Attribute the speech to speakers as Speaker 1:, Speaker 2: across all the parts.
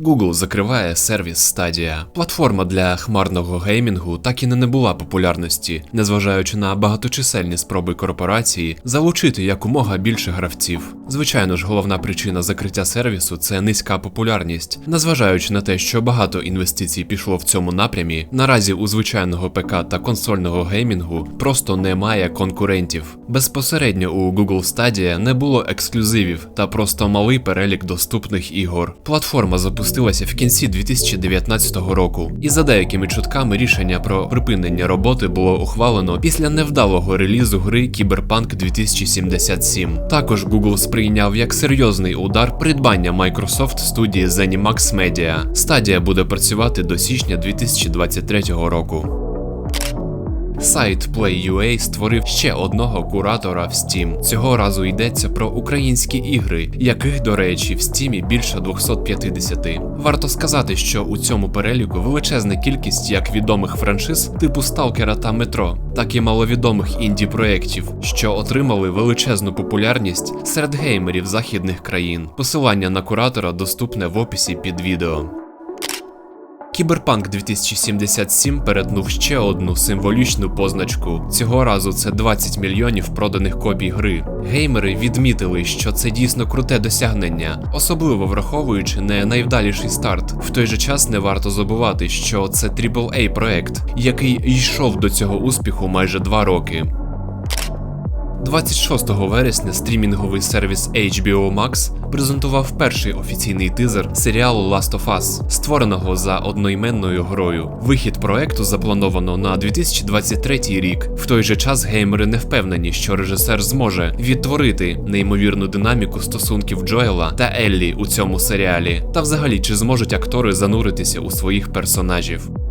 Speaker 1: Google закриває сервіс Stadia. Платформа для хмарного геймінгу так і не набула популярності, незважаючи на багаточисельні спроби корпорації залучити якомога більше гравців. Звичайно ж, головна причина закриття сервісу це низька популярність. Незважаючи на те, що багато інвестицій пішло в цьому напрямі, наразі у звичайного ПК та консольного геймінгу просто немає конкурентів. Безпосередньо у Google Stadia не було ексклюзивів та просто малий перелік доступних ігор. Платформа запустилася в кінці 2019 року, і за деякими чутками рішення про припинення роботи було ухвалено після невдалого релізу гри Cyberpunk 2077. Також Google сприйняв як серйозний удар придбання Microsoft студії ZeniMax Media. Стадія буде працювати до січня 2023 року. Сайт Play.ua створив ще одного куратора в Steam. Цього разу йдеться про українські ігри, яких, до речі, в Steam більше 250. Варто сказати, що у цьому переліку величезна кількість як відомих франшиз типу Сталкера та Метро, так і маловідомих інді проєктів, що отримали величезну популярність серед геймерів західних країн. Посилання на куратора доступне в описі під відео. Кіберпанк 2077 перетнув ще одну символічну позначку. Цього разу це 20 мільйонів проданих копій гри. Геймери відмітили, що це дійсно круте досягнення, особливо враховуючи не найвдаліший старт. В той же час не варто забувати, що це AAA проект, який йшов до цього успіху майже два роки. 26 вересня стрімінговий сервіс HBO Max презентував перший офіційний тизер серіалу Last of Us, створеного за одноіменною грою. Вихід проекту заплановано на 2023 рік. В той же час геймери не впевнені, що режисер зможе відтворити неймовірну динаміку стосунків Джоела та Еллі у цьому серіалі, та взагалі чи зможуть актори зануритися у своїх персонажів.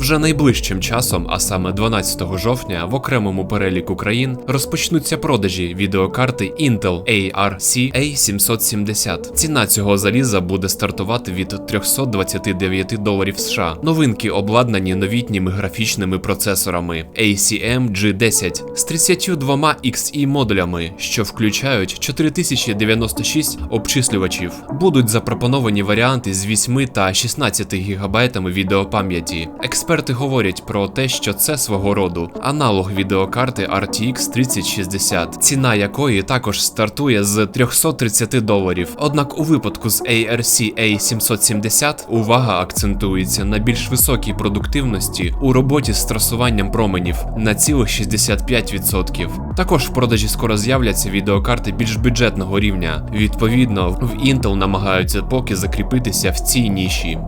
Speaker 1: Вже найближчим часом, а саме 12 жовтня, в окремому переліку країн розпочнуться продажі відеокарти Intel ARC A770. Ціна цього заліза буде стартувати від 329 доларів США. Новинки обладнані новітніми графічними процесорами ACM G10 з 32 XE модулями, що включають 4096 обчислювачів. Будуть запропоновані варіанти з 8 та 16 гігабайтами відеопам'яті. Експерти говорять про те, що це свого роду аналог відеокарти RTX 3060, ціна якої також стартує з 330 доларів. Однак у випадку з ARC A770 увага акцентується на більш високій продуктивності у роботі з трасуванням променів на цілих 65%. Також в продажі скоро з'являться відеокарти більш бюджетного рівня. Відповідно, в Intel намагаються поки закріпитися в цій ніші.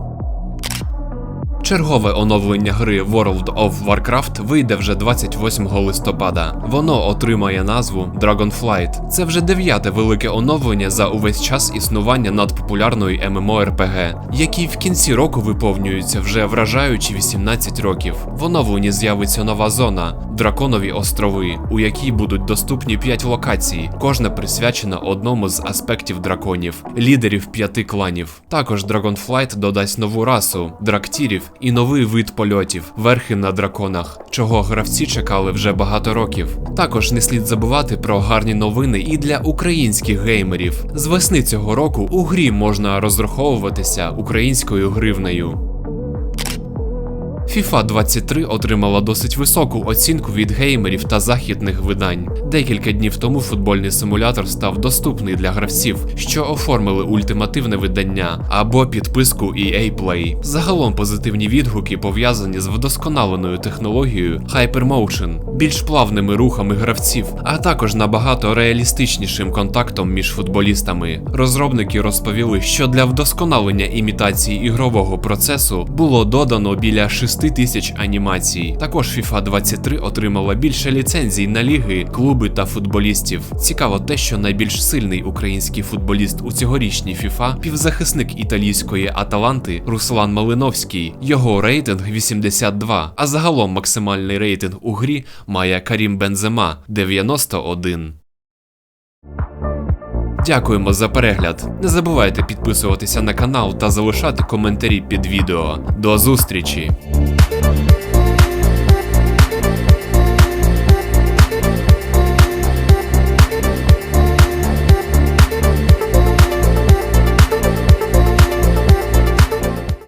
Speaker 1: Чергове оновлення гри World of Warcraft вийде вже 28 листопада. Воно отримає назву Dragonflight. Це вже дев'яте велике оновлення за увесь час існування надпопулярної MMORPG, який в кінці року виповнюється вже вражаючі 18 років. В оновленні з'явиться нова зона Драконові острови, у якій будуть доступні 5 локацій, кожна присвячена одному з аспектів драконів, лідерів п'яти кланів. Також Dragonflight додасть нову расу драктірів і новий вид польотів верхи на драконах, чого гравці чекали вже багато років. Також не слід забувати про гарні новини і для українських геймерів. З весни цього року у грі можна розраховуватися українською гривнею. FIFA 23 отримала досить високу оцінку від геймерів та західних видань. Декілька днів тому футбольний симулятор став доступний для гравців, що оформили ультимативне видання або підписку EA Play. Загалом позитивні відгуки пов'язані з вдосконаленою технологією Hypermotion, більш плавними рухами гравців, а також набагато реалістичнішим контактом між футболістами. Розробники розповіли, що для вдосконалення імітації ігрового процесу було додано біля 6 тисяч анімацій. Також FIFA 23 отримала більше ліцензій на ліги, клуби та футболістів. Цікаво те, що найбільш сильний український футболіст у цьогорічній FIFA – півзахисник італійської Аталанти Руслан Малиновський. Його рейтинг 82, а загалом максимальний рейтинг у грі має Карім Бензема 91. Дякуємо за перегляд. Не забувайте підписуватися на канал та залишати коментарі під відео. До зустрічі!